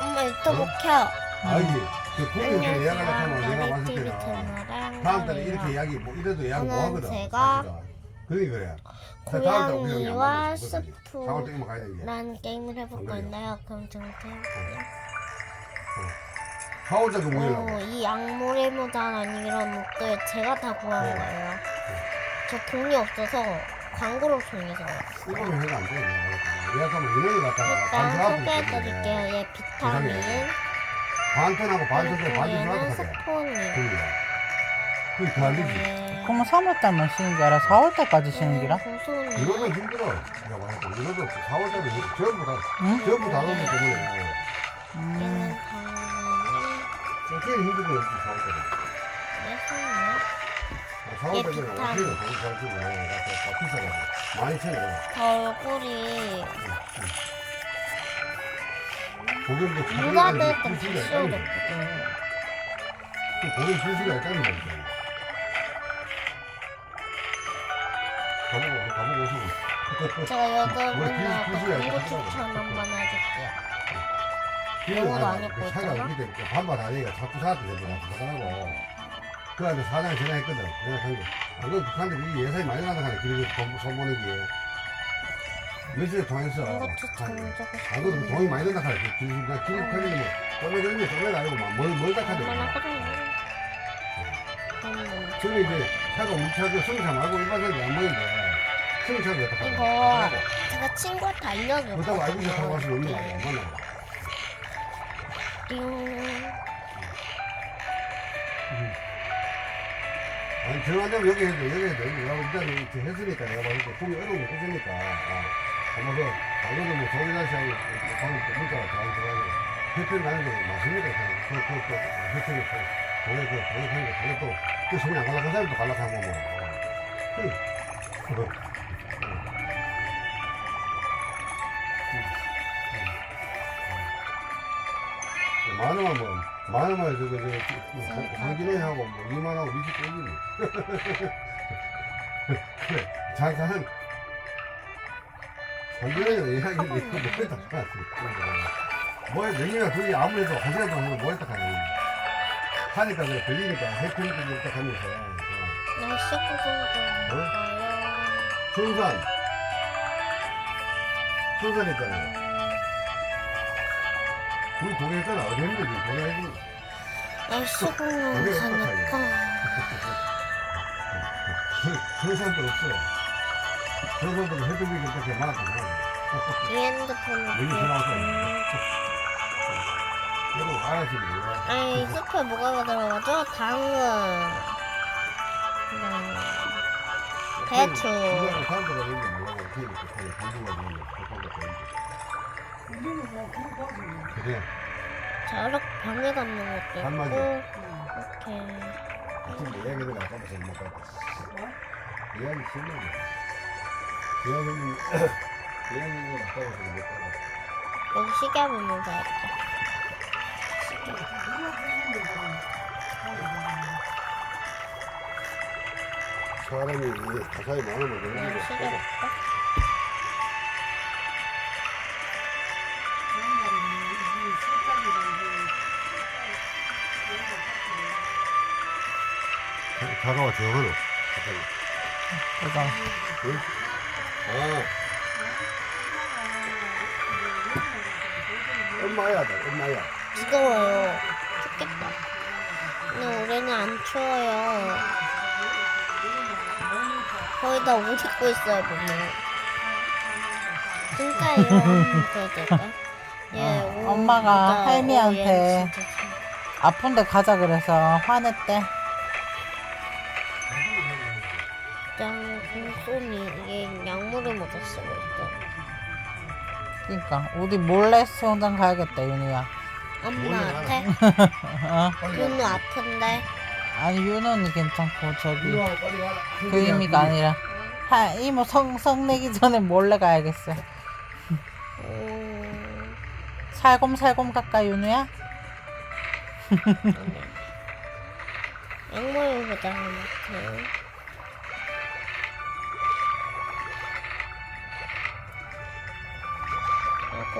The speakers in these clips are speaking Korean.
엄마 유튜브 켜. 알지? 그 공연 때 예약을 안녕하세요. 하면 내가 나비TV 때는 다음 달에 이렇게. 이야기 뭐 이래도 예약 뭐 하거든. 제가 그래. 다음 달에 우리 형이 안 고양이와 만나서 그거지. 사월 때만 가야 되는 게. 란 게임을 해볼 안 그래요? 건데요. 그럼 정태요. 사월 달그 어, 모이라고. 이 악물의 무단 이런 옷들 제가 다 구한 네. 거예요. 저 돈이 없어서 광고를 통해서 이거는 해도 안 돼. 예약하면 인원을 갖다가 일단 반수하고 소개해드릴게요. 얘 비타민, 반턴 그리고 반지 얘는 수하고 스포닌, 그게. 그게 더. 얘 그러면 3월달만 쉬는 게 아니라 4월달까지 쉬는 기라? 구손이, 이거는 힘들어. 내가 말했고 이거도 4월 달에 전부 다 응? 전부 다 넣으면 때문에 음, 얘는 당연히 제일 힘든 거였지 4월 달에. 얘 4월 얘 비싸가지고 많이 쳐요. 얼굴이 고객도 누가 됐든. 없거든. 그 고객 불씨가 있다는 거지. 가보고 가보고 오시고. 제가 여덟 뭐 번째 불- 불씨가 광고 있다고 추천 한번 해줄게요. 영어도 안 나빠. 읽고 그 차가 있잖아? 이렇게 되니까 반반 아니니까 자꾸 사한테 되더라. 그러고. 그래가지고 사장 전화했거든. 내가. 이거 북한들이 이 예산이 많이 거야. 길고 손보는 게. 며칠에 아, 그거 돈이 많이 든다 카네. 길, 나 길, 편이 뭐, 떠매 걸리 떠매 아니고, 막, 멀, 멀다 카네. 얼마나 그래? 음, 저기 이제, 차가 우리 차가 승차 말고 일반 차도 안 보이는데, 왜 다. 이거 제가 친구한테 알려줬거든요. 그렇다고 알고 타고 갈수 없는 거야. 맞나? 띵. 아니, 전화하면 여기 해도, 여기 해도, 내가 일단 이렇게 했으니까, 내가 봤을 때, 꿈이 어려운 거 했으니까, 아, 그, 당근은 뭐, 조기자씨하고, 방금 또 문자가 다 들어가고, 회피를 가는 게 맞습니까? 그, 그, 그, 그, 회피를, 그, 동해, 그, 동해 하는 거, 동해 또, 그 손이 안 갈라간 사람도 갈라가고, 뭐. 그, 그, 만원만 뭐, 만원만 저거, 저, 장진호하고 뭐, 이만하고 미치 땡기네. 그래, 장사는, 장진호는 이야기, 이거 뭐했다 하지. 뭐에 명이나 둘이 아무래도 한 시간 동안 뭐했다 하니. 하니까 그래, 걸리니까 해피니까 이렇게 하면서. 어. 날씨 구성도 어? 좋아요. 순산. 순산 있잖아요. 우리 있잖아. 어디 있는 거지? 동네 있는 날씨 구성 여기 가니까 순산도 없어. 순산도 해동이 그렇게 많았잖아. 이 핸드폰을 여기. 음, 이거 알아서 몰라. 아니 스프에 뭐가 들어가죠? 당근, 그다음에 배추. 이거는 사람들가 있는 게 몰라. 어떻게 이렇게 사는 반죽가 있는 게 그래. 저렇게 병에 담는 것도 한 마디. 있고 이렇게 아침에 이야기를 아까부터 못 봤다. 이야기 심하네. 이야기는, 이야기는 아까부터 못 봤다. 여기 시계 보면서 할게. 사람이 이게 가사에 많으면 되는 여기 게 시계 볼까? 다가와 저거로. 그거. 아. 엄마야, 나 엄마야. 무거워요. 춥겠다. 근데 올해는 안 추워요. 거의 다 옷 입고 있어요, 보면. 이런 거 될까? 예, 어, 옷, 엄마가 진짜, 할미한테 어, 얘 진짜 참- 아픈데 가자 그래서 화냈대. 양 공손이 이게 약물을 먹었어 벌써. 그러니까 우리 몰래 수영장 가야겠다 윤우야. 엄마한테 어? 윤우 아픈데 아니 윤우는 괜찮고 저기. 그 의미가 아니라 하, 이모 성, 성 내기 전에 몰래 가야겠어. 음, 살곰살곰 갈까 윤우야? 약물 보다 못해.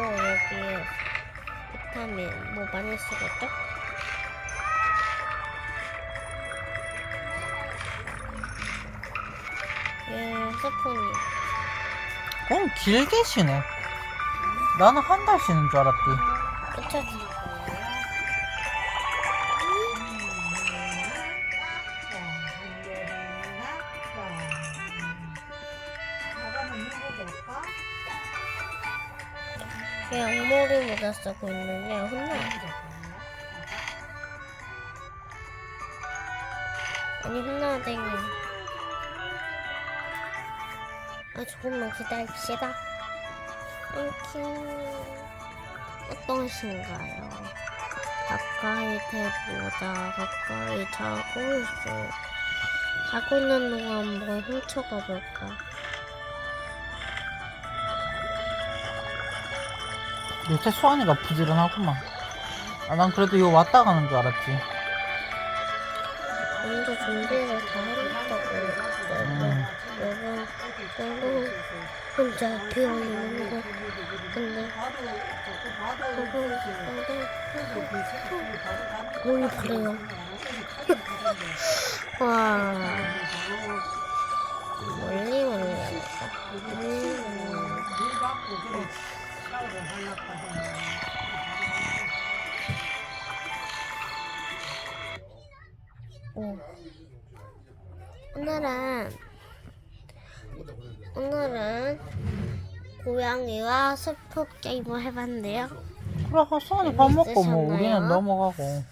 하고 여기 비타민 뭐 많이 쓰겠죠? 예, 스푼이. 그럼 길게 쉬네. 나는 한 달 쉬는 줄 알았지. 그쵸? 왜 악머리 모자 쓰고 있느냐? 혼나. 아니, 혼나댕이. 아, 조금만 기다립시다. 땡큐. 어떠신가요? 가까이 대보다 가까이 자고 있어요. 자고 있는 동안 뭘 훔쳐가 볼까? 요새 수환이가 부지런하구만. 아, 난 그래도 이거 왔다 가는 줄 알았지. 먼저 준비를 다 해놨다고. 음. 여러분, 여러분, 혼자 비어있는 거. 근데, 여러분, 여러분, 몸이 그래요. 와. 오. 오늘은 오늘은 고양이와 스포 게임을 해봤는데요. 그래, 수환이 밥 먹고 뭐? 우리는 넘어가고.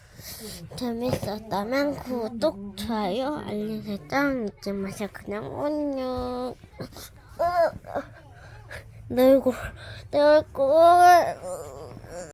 재밌었다면 구독, 좋아요, 알림 설정 잊지 마세요. 그냥 안녕. 내 얼굴, 내 얼굴.